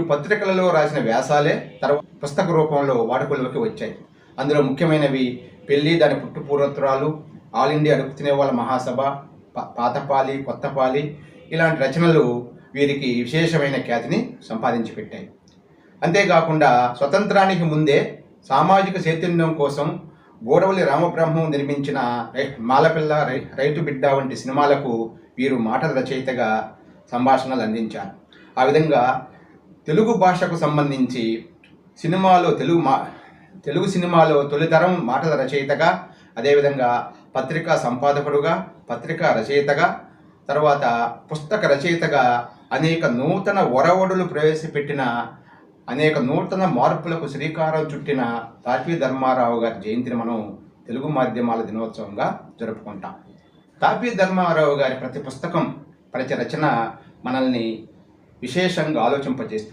పత్రికలలో రాసిన వ్యాసాలే తర్వాత పుస్తక రూపంలో వాడుకలోకి వచ్చాయి. అందులో ముఖ్యమైనవి పెళ్ళి దాని పుట్టుపూర్వత్రాలు ఆల్ ఇండియా అడుగు తినేవాళ్ళ మహాసభ ప- పాతపాలి కొత్తపాలి ఇలాంటి రచనలు వీరికి విశేషమైన ఖ్యాతిని సంపాదించి పెట్టాయి. అంతేకాకుండా స్వతంత్రానికి ముందే సామాజిక చైతన్యం కోసం గోడవల్లి రామబ్రహ్మం నిర్మించిన రై- మాలపిల్ల రై- రైతు బిడ్డ వంటి సినిమాలకు వీరు మాటల రచయితగా సంభాషణలు అందించారు. ఆ విధంగా తెలుగు భాషకు సంబంధించి సినిమాలో తెలుగు మా తెలుగు సినిమాలో తొలితరం మాటల రచయితగా అదేవిధంగా పత్రికా సంపాదకుడుగా పత్రికా రచయితగా తర్వాత పుస్తక రచయితగా అనేక నూతన ఒరవడులు ప్రవేశపెట్టిన అనేక నూతన మార్పులకు శ్రీకారం చుట్టిన తాపీ ధర్మారావు గారి జయంతిని మనం తెలుగు మాధ్యమాల దినోత్సవంగా జరుపుకుంటాం. తాపీ ధర్మారావు గారి ప్రతి పుస్తకం ప్రతి రచన మనల్ని విశేషంగా ఆలోచింపజేస్తుంది.